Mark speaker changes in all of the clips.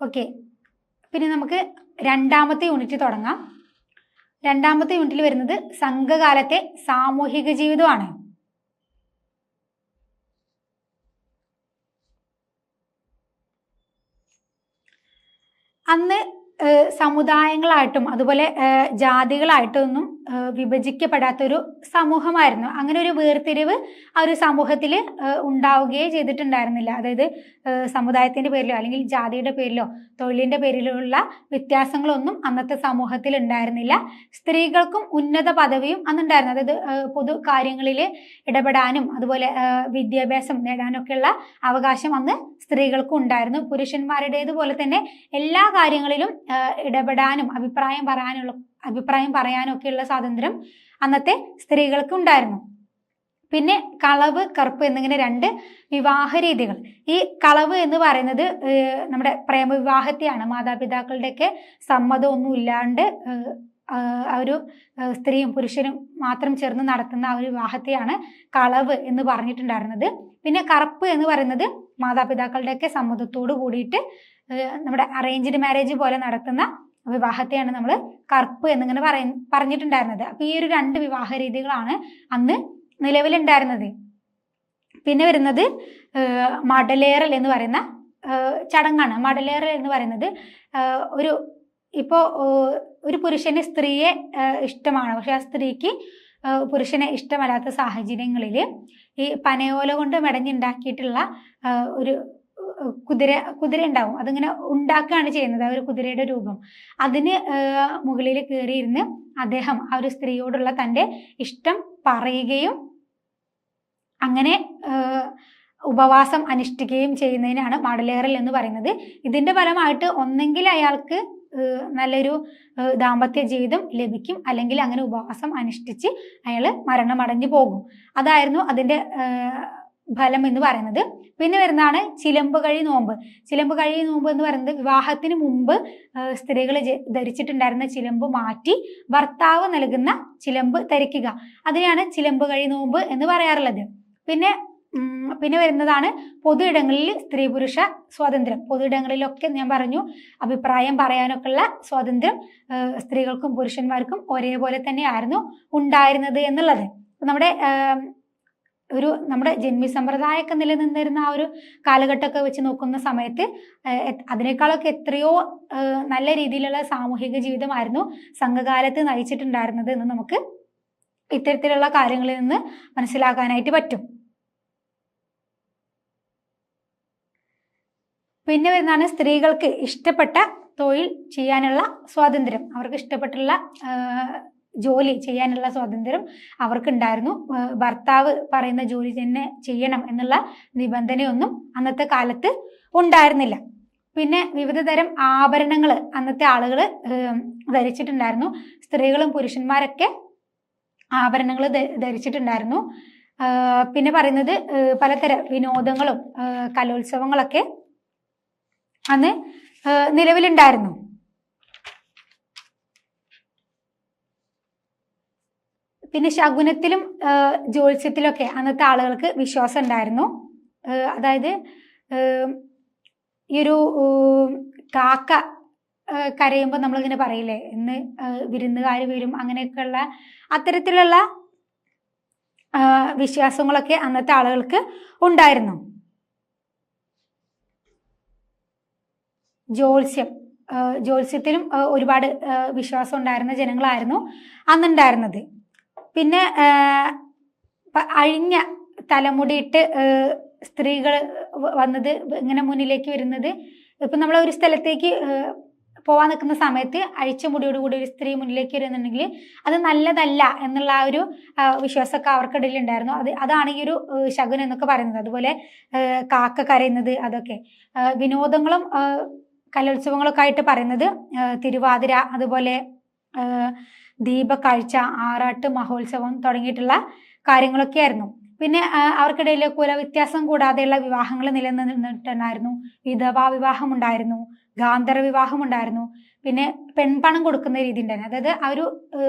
Speaker 1: Okay പിന്നെ നമുക്ക് രണ്ടാമത്തെ യൂണിറ്റ് തുടങ്ങാം. രണ്ടാമത്തെ യൂണിറ്റിൽ വരുന്നത് സംഘകാലത്തെ സാമൂഹിക ജീവിതമാണ്. അന്ന് സമുദായങ്ങളായിട്ടും അതുപോലെ ജാതികളായിട്ടൊന്നും വിഭജിക്കപ്പെടാത്തൊരു സമൂഹമായിരുന്നു. അങ്ങനെ ഒരു വേർതിരിവ് ആ ഒരു സമൂഹത്തിൽ ഉണ്ടാവുകയേ ചെയ്തിട്ടുണ്ടായിരുന്നില്ല. അതായത് സമുദായത്തിന്റെ പേരിലോ അല്ലെങ്കിൽ ജാതിയുടെ പേരിലോ തൊഴിലിന്റെ പേരിലുള്ള വ്യത്യാസങ്ങളൊന്നും അന്നത്തെ സമൂഹത്തിൽ ഉണ്ടായിരുന്നില്ല സ്ത്രീകൾക്കും ഉന്നത പദവിയും അന്നുണ്ടായിരുന്നു. അതായത് പൊതു കാര്യങ്ങളിൽ ഇടപെടാനും അതുപോലെ വിദ്യാഭ്യാസം നേടാനൊക്കെയുള്ള അവകാശം അന്ന് സ്ത്രീകൾക്കും ഉണ്ടായിരുന്നു. പുരുഷന്മാരുടേതുപോലെ തന്നെ എല്ലാ കാര്യങ്ങളിലും ഇടപെടാനും അഭിപ്രായം പറയാനുള്ള അഭിപ്രായം പറയാനൊക്കെയുള്ള സ്വാതന്ത്ര്യം അന്നത്തെ സ്ത്രീകൾക്ക് ഉണ്ടായിരുന്നു പിന്നെ കളവ് കറുപ്പ് എന്നിങ്ങനെ രണ്ട് വിവാഹ രീതികൾ ഈ കളവ് എന്ന് പറയുന്നത് നമ്മുടെ പ്രേമവിവാഹത്തെയാണ്. മാതാപിതാക്കളുടെയൊക്കെ സമ്മതമൊന്നും ഇല്ലാണ്ട് ഒരു സ്ത്രീയും പുരുഷനും മാത്രം ചേർന്ന് നടത്തുന്ന ആ ഒരു വിവാഹത്തെയാണ് കളവ് എന്ന് പറഞ്ഞിട്ടുണ്ടായിരുന്നത്. പിന്നെ കറുപ്പ് എന്ന് പറയുന്നത് മാതാപിതാക്കളുടെയൊക്കെ സമ്മതത്തോട് കൂടിയിട്ട് നമ്മുടെ അറേഞ്ച്ഡ് മാരേജ് പോലെ നടത്തുന്ന വിവാഹത്തെയാണ് നമ്മൾ കറുപ്പ് എന്നിങ്ങനെ പറയ പറഞ്ഞിട്ടുണ്ടായിരുന്നത്. അപ്പൊ ഈ ഒരു രണ്ട് വിവാഹ രീതികളാണ് അന്ന് നിലവിലുണ്ടായിരുന്നത്. പിന്നെ വരുന്നത് മടലേറൽ എന്ന് പറയുന്ന ചടങ്ങാണ്. മടലേറൽ എന്ന് പറയുന്നത് ഒരു ഇപ്പോ ഒരു പുരുഷന് സ്ത്രീയെ ഇഷ്ടമാണ്. പക്ഷെ ആ സ്ത്രീക്ക് പുരുഷനെ ഇഷ്ടമല്ലാത്ത സാഹചര്യങ്ങളിൽ ഈ പനയോല കൊണ്ട് മെടഞ്ഞുണ്ടാക്കിയിട്ടുള്ള ഒരു കുതിര കുതിര ഉണ്ടാവും. അതിങ്ങനെ ഉണ്ടാക്കുകയാണ് ചെയ്യുന്നത് ആ ഒരു കുതിരയുടെ രൂപം. അതിന് മുകളിൽ കയറിയിരുന്ന് അദ്ദേഹം ആ ഒരു സ്ത്രീയോടുള്ള തന്റെ ഇഷ്ടം പറയുകയും അങ്ങനെ ഉപവാസം അനുഷ്ഠിക്കുകയും ചെയ്യുന്നതിനാണ് മടലേറൽ എന്ന് പറയുന്നത്. ഇതിന്റെ ഫലമായിട്ട് ഒന്നെങ്കിൽ അയാൾക്ക് നല്ലൊരു ദാമ്പത്യ ജീവിതം ലഭിക്കും. അല്ലെങ്കിൽ അങ്ങനെ ഉപവാസം അനുഷ്ഠിച്ച് അയാൾ മരണമടഞ്ഞു പോകും. അതായിരുന്നു അതിന്റെ ഫലം എന്ന് പറയുന്നത്. പിന്നെ വരുന്നതാണ് ചിലമ്പ് കഴി നോമ്പ്. ചിലമ്പ് കഴി നോമ്പ് എന്ന് പറയുന്നത് വിവാഹത്തിന് മുമ്പ് സ്ത്രീകൾ ധരിച്ചിട്ടുണ്ടായിരുന്ന ചിലമ്പ് മാറ്റി ഭർത്താവ് നൽകുന്ന ചിലമ്പ് ധരിക്കുക. അതിനെയാണ് ചിലമ്പ് കഴി നോമ്പ് എന്ന് പറയാറുള്ളത്. പിന്നെ പിന്നെ വരുന്നതാണ് പൊതു ഇടങ്ങളിൽ സ്ത്രീ പുരുഷ സ്വാതന്ത്ര്യം. പൊതു ഇടങ്ങളിലൊക്കെ ഞാൻ പറഞ്ഞു അഭിപ്രായം പറയാനൊക്കെ ഉള്ള സ്വാതന്ത്ര്യം സ്ത്രീകൾക്കും പുരുഷന്മാർക്കും ഒരേപോലെ തന്നെയായിരുന്നു ഉണ്ടായിരുന്നത് എന്നുള്ളത്. നമ്മുടെ ഒരു നമ്മുടെ ജന്മി സമ്പ്രദായമൊക്കെ നിലനിന്നിരുന്ന ആ ഒരു കാലഘട്ടമൊക്കെ വെച്ച് നോക്കുന്ന സമയത്ത് അതിനേക്കാളൊക്കെ എത്രയോ നല്ല രീതിയിലുള്ള സാമൂഹിക ജീവിതമായിരുന്നു സംഘകാലത്ത് നയിച്ചിട്ടുണ്ടായിരുന്നത് എന്ന് നമുക്ക് ഇത്തരത്തിലുള്ള കാര്യങ്ങളിൽ നിന്ന് മനസ്സിലാക്കാനായിട്ട് പറ്റും. പിന്നെ വരുന്നതാണ് സ്ത്രീകൾക്ക് ഇഷ്ടപ്പെട്ട തൊഴിൽ ചെയ്യാനുള്ള സ്വാതന്ത്ര്യം. അവർക്ക് ഇഷ്ടപ്പെട്ടുള്ള ജോലി ചെയ്യാനുള്ള സ്വാതന്ത്ര്യം അവർക്കുണ്ടായിരുന്നു. ഭർത്താവ് പറയുന്ന ജോലി തന്നെ ചെയ്യണം എന്നുള്ള നിബന്ധനയൊന്നും അന്നത്തെ കാലത്ത് ഉണ്ടായിരുന്നില്ല. പിന്നെ വിവിധ തരം ആഭരണങ്ങൾ അന്നത്തെ ആളുകൾ ധരിച്ചിട്ടുണ്ടായിരുന്നു. സ്ത്രീകളും പുരുഷന്മാരൊക്കെ ആഭരണങ്ങൾ ധരിച്ചിട്ടുണ്ടായിരുന്നു. പിന്നെ പറയുന്നത് പലതരം വിനോദങ്ങളും കലോത്സവങ്ങളൊക്കെ അന്ന് നിലവിലുണ്ടായിരുന്നു. പിന്നെ ശകുനത്തിലും ജ്യോത്സ്യത്തിലൊക്കെ അന്നത്തെ ആളുകൾക്ക് വിശ്വാസം ഉണ്ടായിരുന്നു. അതായത് ഈ ഒരു കാക്ക കരയുമ്പോൾ നമ്മളിങ്ങനെ പറയില്ലേ ഇന്ന് വിരുന്നുകാർ വരും അങ്ങനെയൊക്കെയുള്ള അത്തരത്തിലുള്ള വിശ്വാസങ്ങളൊക്കെ അന്നത്തെ ആളുകൾക്ക് ഉണ്ടായിരുന്നു. ജ്യോത്സ്യം ജ്യോത്സ്യത്തിലും ഒരുപാട് വിശ്വാസം ഉണ്ടായിരുന്ന ജനങ്ങളായിരുന്നു അന്നുണ്ടായിരുന്നത്. പിന്നെ അഴിഞ്ഞ തലമുടിയിട്ട് സ്ത്രീകൾ വന്നത് ഇങ്ങനെ മുന്നിലേക്ക് വരുന്നത്. ഇപ്പം നമ്മൾ ഒരു സ്ഥലത്തേക്ക് പോവാൻ നിൽക്കുന്ന സമയത്ത് അഴിച്ച മുടിയോട് കൂടി ഒരു സ്ത്രീ മുന്നിലേക്ക് വരുന്നുണ്ടെങ്കിൽ അത് നല്ലതല്ല എന്നുള്ള ആ ഒരു വിശ്വാസമൊക്കെ അവർക്കിടയിൽ ഉണ്ടായിരുന്നു അത് അതാണ് ഈ ഒരു ശകുനം എന്നൊക്കെ പറയുന്നത്. അതുപോലെ കാക്ക കരയുന്നത് അതൊക്കെ. വിനോദങ്ങളും കലോത്സവങ്ങളൊക്കെ ആയിട്ട് പറയുന്നത് തിരുവാതിര അതുപോലെ ദീപക്കാഴ്ച ആറാട്ട് മഹോത്സവം തുടങ്ങിയിട്ടുള്ള കാര്യങ്ങളൊക്കെ ആയിരുന്നു പിന്നെ അവർക്കിടയിൽ കുല വ്യത്യാസം കൂടാതെയുള്ള വിവാഹങ്ങൾ നിലനിന്നിട്ടുണ്ടായിരുന്നു. വിധവാ വിവാഹം ഉണ്ടായിരുന്നു ഗാന്ധര വിവാഹം ഉണ്ടായിരുന്നു പിന്നെ പെൺപണം കൊടുക്കുന്ന രീതി ഉണ്ടായിരുന്നു. അതായത് ആ ഒരു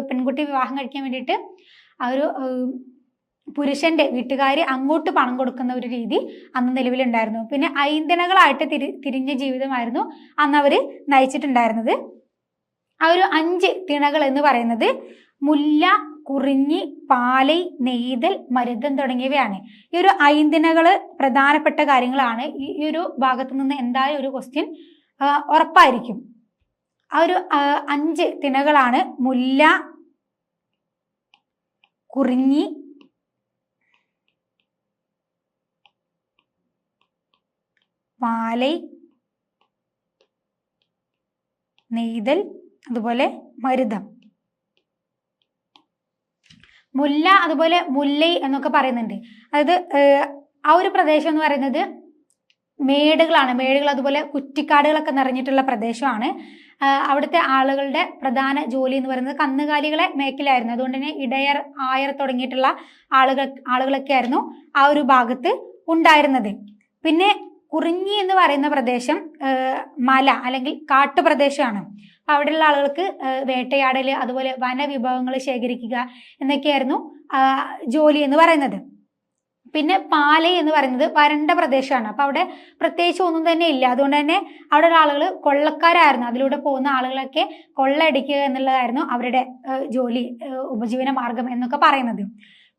Speaker 1: പെൺകുട്ടി വിവാഹം കഴിക്കാൻ വേണ്ടിയിട്ട് ആ ഒരു പുരുഷന്റെ വീട്ടുകാർ അങ്ങോട്ട് പണം കൊടുക്കുന്ന ഒരു രീതി അന്ന് നിലവിലുണ്ടായിരുന്നു. പിന്നെ ഐന്ദനകളായിട്ട് തിരി തിരിഞ്ഞ ജീവിതമായിരുന്നു അന്ന് അവർ നയിച്ചിട്ടുണ്ടായിരുന്നത്. ആ ഒരു അഞ്ച് തിണകൾ എന്ന് പറയുന്നത് മുല്ല കുറിഞ്ഞി പാലൈ നെയ്തൽ മരുതം തുടങ്ങിയവയാണ്. ഈ ഒരു ഐന്തിനകൾ പ്രധാനപ്പെട്ട കാര്യങ്ങളാണ്. ഈ ഒരു ഭാഗത്തു നിന്ന് എന്തായാലും ഒരു ക്വസ്റ്റ്യൻ ഉറപ്പായിരിക്കും. ആ ഒരു അഞ്ച് തിണകളാണ് മുല്ല കുറിഞ്ഞി പാലൈ നെയ്തൽ അതുപോലെ മരുതം. മുല്ല അതുപോലെ മുല്ലൈ എന്നൊക്കെ പറയുന്നുണ്ട്. അതായത് ആ ഒരു പ്രദേശം എന്ന് പറയുന്നത് മേടുകളാണ്. മേടുകൾ അതുപോലെ കുറ്റിക്കാടുകളൊക്കെ നിറഞ്ഞിട്ടുള്ള പ്രദേശമാണ്. അവിടുത്തെ ആളുകളുടെ പ്രധാന ജോലി എന്ന് പറയുന്നത് കന്നുകാലികളെ മേക്കലായിരുന്നു. അതുകൊണ്ട് തന്നെ ഇടയർ ആയർ തുടങ്ങിയിട്ടുള്ള ആളുകൾ ആളുകളൊക്കെ ആയിരുന്നു ആ ഒരു ഭാഗത്ത് ഉണ്ടായിരുന്നത്. പിന്നെ കുറിഞ്ഞി എന്ന് പറയുന്ന പ്രദേശം മല അല്ലെങ്കിൽ കാട്ടുപ്രദേശമാണ്. അവിടെയുള്ള ആളുകൾക്ക് വേട്ടയാടൽ അതുപോലെ വനവിഭവങ്ങൾ ശേഖരിക്കുക എന്നൊക്കെയായിരുന്നു ജോലി എന്ന് പറയുന്നത്. പിന്നെ പാലൈ എന്ന് പറയുന്നത് വരണ്ട പ്രദേശമാണ്. അപ്പൊ അവിടെ പ്രത്യേകിച്ച് ഒന്നും തന്നെ ഇല്ല. അതുകൊണ്ട് തന്നെ അവിടെയുള്ള ആളുകൾ കൊള്ളക്കാരായിരുന്നു. അതിലൂടെ പോകുന്ന ആളുകളൊക്കെ കൊള്ളയടിക്കുക എന്നുള്ളതായിരുന്നു അവരുടെ ജോലി ഉപജീവന മാർഗം എന്നൊക്കെ പറയുന്നത്.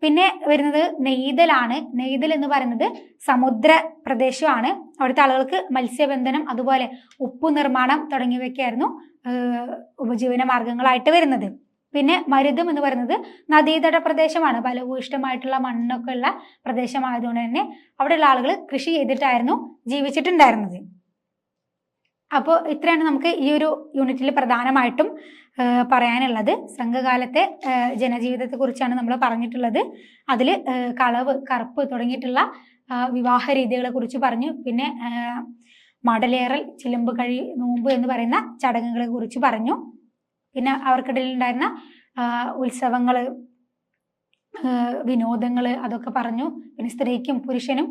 Speaker 1: പിന്നെ വരുന്നത് നെയ്തലാണ്. നെയ്തൽ എന്ന് പറയുന്നത് സമുദ്ര പ്രദേശമാണ്. അവിടുത്തെ ആളുകൾക്ക് മത്സ്യബന്ധനം അതുപോലെ ഉപ്പ് നിർമ്മാണം തുടങ്ങിയവയൊക്കെയായിരുന്നു ഉപജീവന മാർഗങ്ങളായിട്ട് വരുന്നത്. പിന്നെ മരുതം എന്ന് പറയുന്നത് നദീതട പ്രദേശമാണ്. ഫലഭൂയിഷ്ടമായിട്ടുള്ള മണ്ണൊക്കെ ഉള്ള പ്രദേശമായതുകൊണ്ട് തന്നെ അവിടെയുള്ള ആളുകൾ കൃഷി ചെയ്തിട്ടായിരുന്നു ജീവിച്ചിട്ടുണ്ടായിരുന്നത്. അപ്പോൾ ഇത്രയാണ് നമുക്ക് ഈ ഒരു യൂണിറ്റിൽ പ്രധാനമായിട്ടും പറയാനുള്ളത്. സംഘകാലത്തെ ജനജീവിതത്തെ ജനജീവിതത്തെക്കുറിച്ചാണ് നമ്മൾ പറഞ്ഞിട്ടുള്ളത്. അതിൽ കളവ് കറുപ്പ് തുടങ്ങിയിട്ടുള്ള വിവാഹ രീതികളെ കുറിച്ച് പറഞ്ഞു. പിന്നെ മടലേറൽ ചിലമ്പ് കഴി നോമ്പ് എന്ന് പറയുന്ന ചടങ്ങുകളെ കുറിച്ച് പറഞ്ഞു. പിന്നെ അവർക്കിടയിൽ ഉണ്ടായിരുന്ന ഉത്സവങ്ങൾ വിനോദങ്ങൾ അതൊക്കെ പറഞ്ഞു. പിന്നെ സ്ത്രീക്കും പുരുഷനും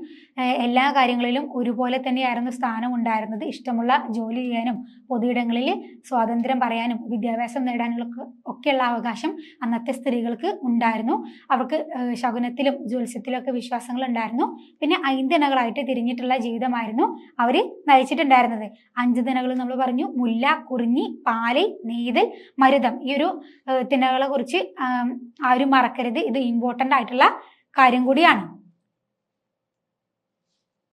Speaker 1: എല്ലാ കാര്യങ്ങളിലും ഒരുപോലെ തന്നെയായിരുന്നു സ്ഥാനം ഉണ്ടായിരുന്നത് ഇഷ്ടമുള്ള ജോലി ചെയ്യാനും പൊതുയിടങ്ങളിൽ സ്വാതന്ത്ര്യം പറയാനും വിദ്യാഭ്യാസം നേടാനുള്ള ഒക്കെയുള്ള അവകാശം അന്നത്തെ സ്ത്രീകൾക്ക് ഉണ്ടായിരുന്നു. അവർക്ക് ശകുനത്തിലും ജ്യോത്സ്യത്തിലും ഒക്കെ വിശ്വാസങ്ങൾ ഉണ്ടായിരുന്നു. പിന്നെ ഐന്തിണകളായിട്ട് തിരിഞ്ഞിട്ടുള്ള ജീവിതമായിരുന്നു അവർ നയിച്ചിട്ടുണ്ടായിരുന്നത്. അഞ്ച് ദിനകൾ നമ്മൾ പറഞ്ഞു. മുല്ല കുറിഞ്ഞി പാലൈ നെയ്തൽ മരുതം. ഈ ഒരു തിനകളെ കുറിച്ച് ആരും മറക്കരുത്. ഇത് ഇമ്പോർട്ടന്റ് ആയിട്ടുള്ള കാര്യം കൂടിയാണ്.